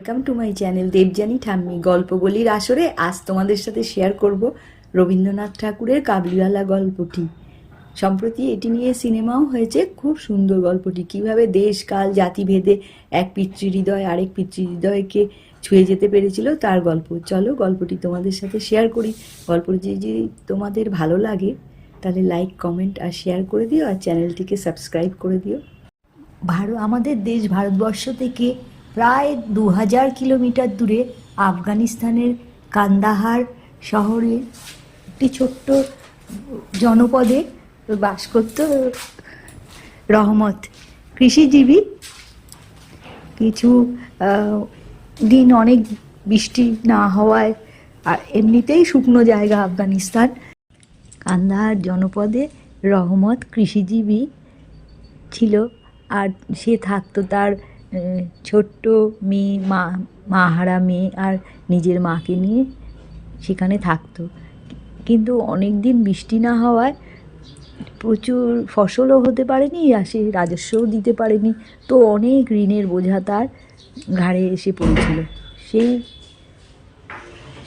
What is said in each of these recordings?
Welcome to my channel Debjani ঠাম্মি গল্পগুলির আসরে আজ তোমাদের সাথে শেয়ার করব রবীন্দ্রনাথ ঠাকুরের কাবলিওয়ালা গল্পটি। সম্প্রতি এটি নিয়ে সিনেমাও হয়েছে, খুব সুন্দর গল্পটি। কীভাবে দেশ, কাল জাতিভেদে এক পিতৃহৃদয় আরেক পিতৃহৃদয়কে ছুঁয়ে যেতে পেরেছিল তার গল্প। চলো গল্পটি তোমাদের সাথে শেয়ার করি। গল্পটি যদি তোমাদের ভালো লাগে, তাহলে লাইক কমেন্ট আর শেয়ার করে দিও আর চ্যানেলটিকে সাবস্ক্রাইব করে দিও। ভারত, আমাদের দেশ ভারতবর্ষ থেকে প্রায় দু হাজার কিলোমিটার দূরে আফগানিস্তানের কান্দাহার শহরে একটি ছোট্ট জনপদে বাস করত রহমত। কৃষিজীবী কিছু দিন অনেক বৃষ্টি না হওয়ায় আর এমনিতেই শুকনো জায়গা আফগানিস্তান। কান্দাহার জনপদে রহমত কৃষিজীবী ছিল আর সে থাকতো তার ছোট্ট মেয়ে, মা, মাহারা মেয়ে আর নিজের মাকে নিয়ে সেখানে থাকতো। কিন্তু অনেক দিন বৃষ্টি না হওয়ায় প্রচুর ফসলও হতে পারেনি আর সে রাজস্বও দিতে পারেনি। তো অনেক ঋণের বোঝা তার ঘাড়ে এসে পড়েছিল। সেই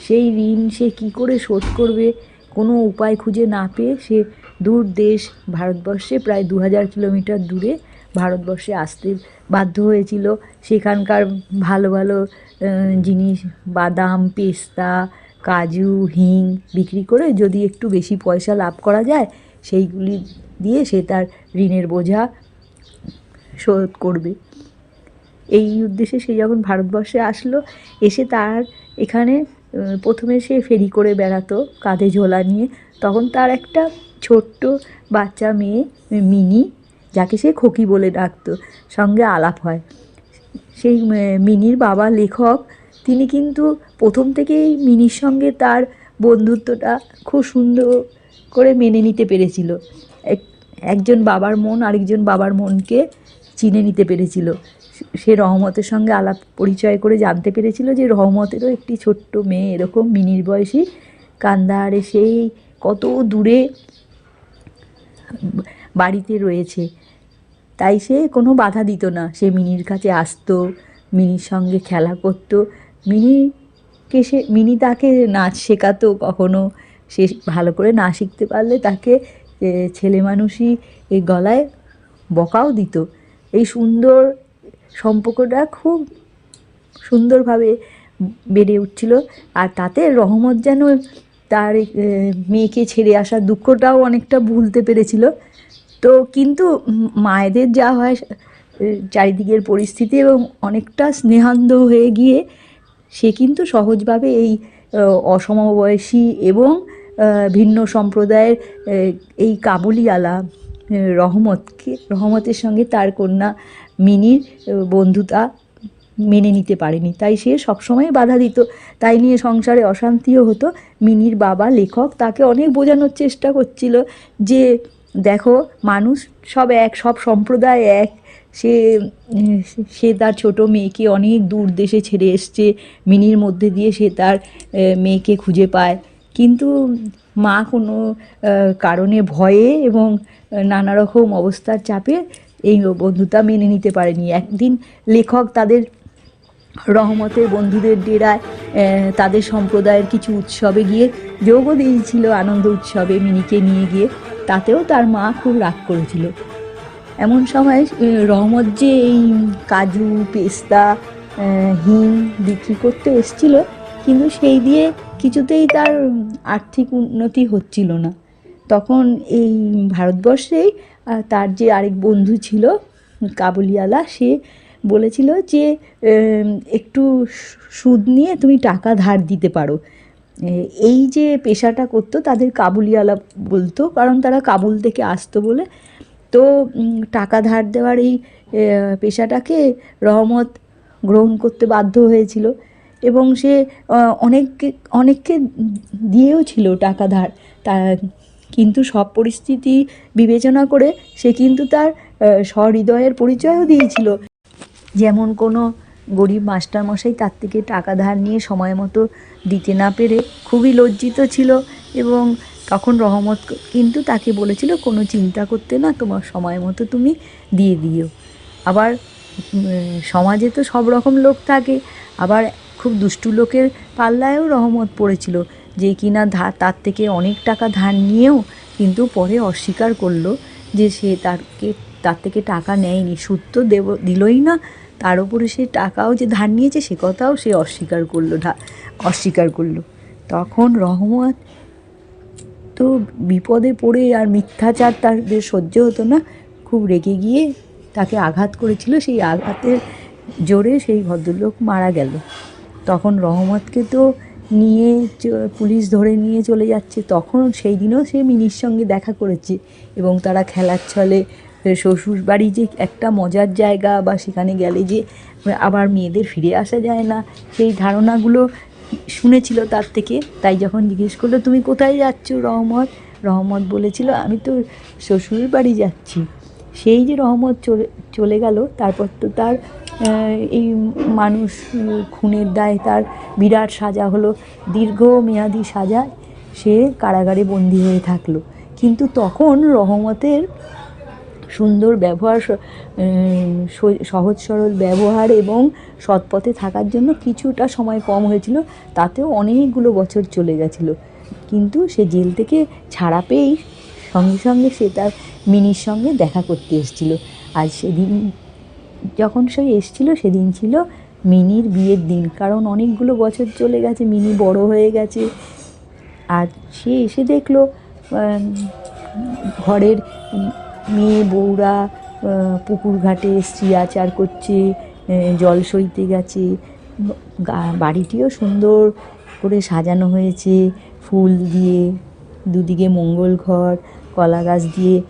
সেই ঋণ সে কী করে শোধ করবে? কোনো উপায় খুঁজে না পেয়ে সে দূর দেশ ভারতবর্ষে প্রায় দু হাজার কিলোমিটার দূরে ভারতবর্ষে আসতে বাধ্য হয়েছিল। সেখানকার ভালো ভালো জিনিস, বাদাম, পেস্তা, কাজু, হিং বিক্রি করে যদি একটু বেশি পয়সা লাভ করা যায়, সেইগুলি দিয়ে সে তার ঋণের বোঝা শোধ করবে। এই উদ্দেশ্যে সে যখন ভারতবর্ষে আসলো, এসে তার এখানে প্রথমে সে ফেরি করে বেড়াতো কাঁধে ঝোলা নিয়ে। তখন তার একটা ছোট্ট বাচ্চা মেয়ে, মিনি যাকে সে খোকি বলে ডাকতো, সঙ্গে আলাপ হয়। সেই মিনির বাবা লেখক, তিনি কিন্তু প্রথম থেকেই মিনির সঙ্গে তার বন্ধুত্বটা খুব সুন্দর করে মেনে নিতে পেরেছিল। এক- একজন বাবার মন আরেকজন বাবার মনকে চিনে নিতে পেরেছিল। সে রহমতের সঙ্গে আলাপ পরিচয় করে জানতে পেরেছিল যে রহমতেরও একটি ছোট্ট মেয়ে, এরকম মিনির বয়সী কান্দাহারে, সেই কত দূরে বাড়িতে রয়েছে। তাই সে কোনো বাধা দিত না। সে মিনির কাছে আসতো, মিনির সঙ্গে খেলা করতো। মিনিকে সে, মিনি তাকে নাচ শেখাতো কখনো। সে ভালো করে না শিখতে পারলে তাকে ছেলে মানুষই এই গলায় বকাও দিত। এই সুন্দর সম্পর্কটা খুব সুন্দরভাবে বেড়ে উঠছিল। আর তাতে রহমত যেন তার মেয়েকে ছেড়ে আসার দুঃখটাও অনেকটা ভুলতে পেরেছিল। তো কিন্তু মায়েদের যা হয় চারিদিকের পরিস্থিতি এবং অনেকটা স্নেহান্ধ হয়ে গিয়ে সে কিন্তু সহজভাবে এই অসমবয়সী এবং ভিন্ন সম্প্রদায়ের এই কাবুলিওয়ালা রহমতকে, রহমতের সঙ্গে তার কন্যা মিনির বন্ধুতা মেনে নিতে পারেনি। তাই সে সবসময় বাধা দিত। তাই নিয়ে সংসারে অশান্তিও হতো। মিনির বাবা লেখক তাকে অনেক বোঝানোর চেষ্টা করছিল যে দেখো, মানুষ সব এক, সব সম্প্রদায় এক। সে সে তার ছোট মেয়েকে অনেক দূর দেশে ছেড়ে এসছে। মিনির মধ্যে দিয়ে সে তার মেয়েকে খুঁজে পায়। কিন্তু মা কোনো কারণে ভয়ে এবং নানা রকম অবস্থার চাপে এই বন্ধুতা মেনে নিতে পারেনি। একদিন লেখক তাদের রহমতের বন্ধুদের ডেরায় তাদের সম্প্রদায়ের কিছু উৎসবে গিয়ে যোগও দিয়েছিল আনন্দ উৎসবে মিনিকে নিয়ে গিয়ে। তাতেও তার মা খুব রাগ করেছিল। এমন সময় রহমত যে এই কাজু, পেস্তা হিং বিক্রি করতে এসছিল, কিন্তু সেই দিয়ে কিছুতেই তার আর্থিক উন্নতি হচ্ছিল না। তখন এই ভারতবর্ষেই তার যে আরেক বন্ধু ছিল, কাবুলিওয়ালা, সে বলেছিল যে একটু সুদ নিয়ে তুমি টাকা ধার দিতে পারো। এই যে পেশাটা করতো, তাদের কাবুলিওয়ালা বলতো, কারণ তারা কাবুল থেকে আসতো বলে। তো টাকা ধার দেওয়ার এই পেশাটাকে রহমত গ্রহণ করতে বাধ্য হয়েছিল। এবং সে অনেককে অনেককে দিয়েও ছিল টাকা ধার। তা, কিন্তু সব পরিস্থিতি বিবেচনা করে সে কিন্তু তার সহৃদয়ের পরিচয়ও দিয়েছিল। যেমন কোনো গরিব মাস্টারমশাই তার থেকে টাকা ধার নিয়ে সময় মতো দিতে না পেরে খুবই লজ্জিত ছিল এবং তখন রহমত কিন্তু তাকে বলেছিল, কোনো চিন্তা করতে না, তোমার সময় মতো তুমি দিয়ে দিও। আবার সমাজে তো সব রকম লোক থাকে, আবার খুব দুষ্টু লোকের পাল্লায়ও রহমত পড়েছিল যে কিনা ধার তার থেকে অনেক টাকা ধার নিয়েও কিন্তু পরে অস্বীকার করল যে সে তারকে, তার থেকে টাকা নেয়নি, সুদ তো দেব, দিলই না। তার উপরে সে টাকাও যে ধার নিয়েছে, সে কথাও সে অস্বীকার করল অস্বীকার করল। তখন রহমত তো বিপদে পড়ে আর মিথ্যাচার তাদের সহ্য হতো না। খুব রেগে গিয়ে তাকে আঘাত করেছিল। সেই আঘাতের জোরে সেই ভদ্রলোক মারা গেল। তখন রহমতকে তো নিয়ে পুলিশ ধরে নিয়ে চলে যাচ্ছে। তখন সেই দিনও সে মিনির সঙ্গে দেখা করেছে এবং তারা খেলার ছলে শ্বশুর বাড়ি যে একটা মজার জায়গা বা সেখানে গেলে যে আবার মেয়েদের ফিরে আসা যায় না, সেই ধারণাগুলো শুনেছিল তার থেকে। তাই যখন জিজ্ঞেস করল, তুমি কোথায় যাচ্ছ রহমত? রহমত বলেছিল, আমি তো শ্বশুর বাড়ি যাচ্ছি। সেই যে রহমত চলে চলে গেল, তারপর তো তার এই মানুষ খুনের দায় তার বিরাট সাজা হলো। দীর্ঘ মেয়াদি সাজায় সে কারাগারে বন্দি হয়ে থাকল। কিন্তু তখন রহমতের সুন্দর ব্যবহার সহজ সরল ব্যবহার এবং সৎপথে থাকার জন্য কিছুটা সময় কম হয়েছিল, তাতেও অনেকগুলো বছর চলে গেছিল। কিন্তু সে জেল থেকে ছাড়া পেয়েই সঙ্গে সঙ্গে সে তার মিনির সঙ্গে দেখা করতে এসেছিল। আর সেদিন যখন সে এসেছিল, সেদিন ছিল মিনির বিয়ের দিন। কারণ অনেকগুলো বছর চলে গেছে, মিনি বড় হয়ে গেছে। আর সে এসে দেখল ঘরের মেয়ে, বউরা পুকুর ঘাটে স্ত্রী আচার করছে জল সইতে গেছে। বাড়িটিও সুন্দর করে সাজানো হয়েছে, ফুল দিয়ে, দুদিকে মঙ্গল ঘর, কলা গাছ দিয়ে।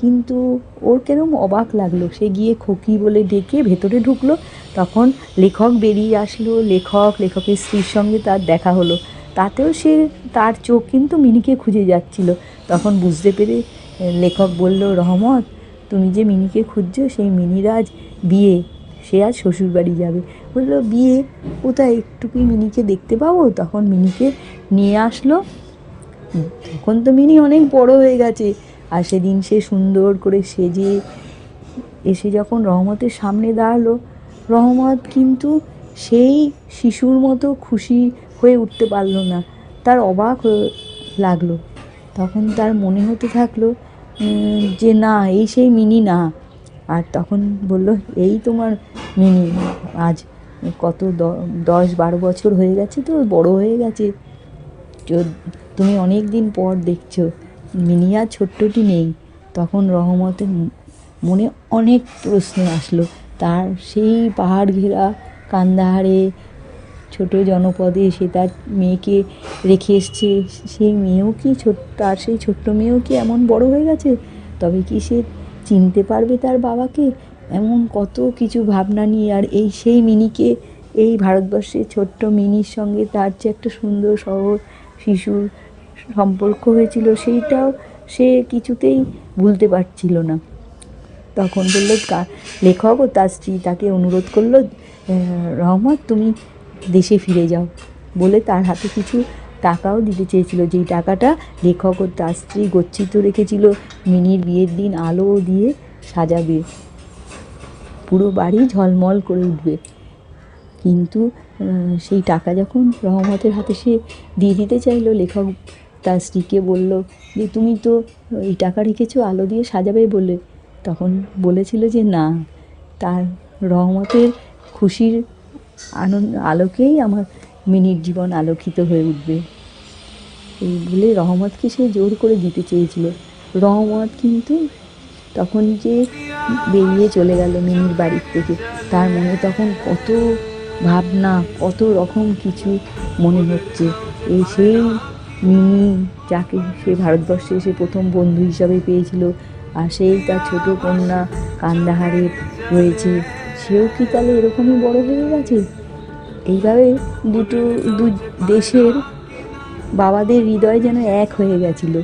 কিন্তু ওর কেরম অবাক লাগল। সে গিয়ে খোকি বলে ডেকে ভেতরে ঢুকলো। তখন লেখক বেরিয়ে আসলো। লেখক, লেখকের স্ত্রীর সঙ্গে তার দেখা হলো। তাতেও সে, তার চোখ কিন্তু মিনিকে খুঁজে যাচ্ছিল। তখন বুঝতে পেরে লেখক বলল, রহমত, তুমি যে মিনিকে খুঁজছো, সেই মিনির আজ বিয়ে। সে আজ শ্বশুরবাড়ি যাবে। বলল, বিয়ে? কোথায়? একটু কি মিনিকে দেখতে পাবো? তখন মিনিকে নিয়ে আসলো। তখন তো মিনি অনেক বড় হয়ে গেছে। আর সেদিন সে সুন্দর করে সেজে এসে যখন রহমতের সামনে দাঁড়াল, রহমত কিন্তু সেই শিশুর মতো খুশি হয়ে উঠতে পারল না। তার অবাক লাগল। তখন তার মনে হতে থাকল যে না, এই সেই মিনি না। আর তখন বলল, এই তোমার মিনি। আজ কত দশ বারো বছর হয়ে গেছে তো, বড় হয়ে গেছে। তুমি অনেক দিন পর দেখছ, মিনি আর ছোট্টটি নেই। তখন রহমতের মনে অনেক প্রশ্ন আসলো। তার সেই পাহাড় ঘেরা কান্দাহারে ছোট জনপদে সে তার মেয়েকে রেখে এসছে। সেই মেয়েও কি তার সেই ছোট্ট মেয়েও কি এমন বড় হয়ে গেছে? তবে কি সে চিনতে পারবে তার বাবাকে? এমন কত কিছু ভাবনা নিয়ে আর এই সেই মিনিকে, এই ভারতবর্ষের ছোট্ট মিনির সঙ্গে তার যে একটা সুন্দর শহর শিশুর সম্পর্ক হয়েছিল, সেইটাও সে কিছুতেই ভুলতে পারছিল না। তখন বলল লেখক ও তার স্ত্রী তাকে অনুরোধ করল রহমত, তুমি দেশে ফিরে যাও। বলে তার হাতে কিছু টাকাও দিতে চেয়েছিল। যেই টাকাটা লেখক ও তার স্ত্রী গচ্ছিত রেখেছিল, মিনির বিয়ের দিন আলো দিয়ে সাজাবে। পুরো বাড়ি ঝলমল করে উঠবে। কিন্তু সেই টাকা যখন রহমতের হাতে সে দিয়ে দিতে চাইলো, লেখক তার স্ত্রীকে বলল, যে তুমি তো এই টাকা রেখেছো, আলো দিয়ে সাজাবে বলে। তখন বলেছিল যে, না, তার রহমতের খুশির আনন্দ, আলোকেই আমার মিনির জীবন আলোকিত হয়ে উঠবে। এই বলে রহমতকে সে জোর করে দিতে চেয়েছিল। রহমত কিন্তু তখন যে বেরিয়ে চলে গেল মিনির বাড়ির থেকে, তার মনে তখন কত ভাবনা, কত রকম কিছু মনে হচ্ছে। এই সেই মিনি যাকে সে ভারতবর্ষে এসে প্রথম বন্ধু হিসাবে পেয়েছিল, আর সেই তার ছোট কন্যা কান্দাহারে রয়েছে। সেও কি তাহলে এরকমই বড় হয়ে গেছে? এইভাবে দুটো, দু দেশের বাবাদের হৃদয় যেন এক হয়ে গেছিল।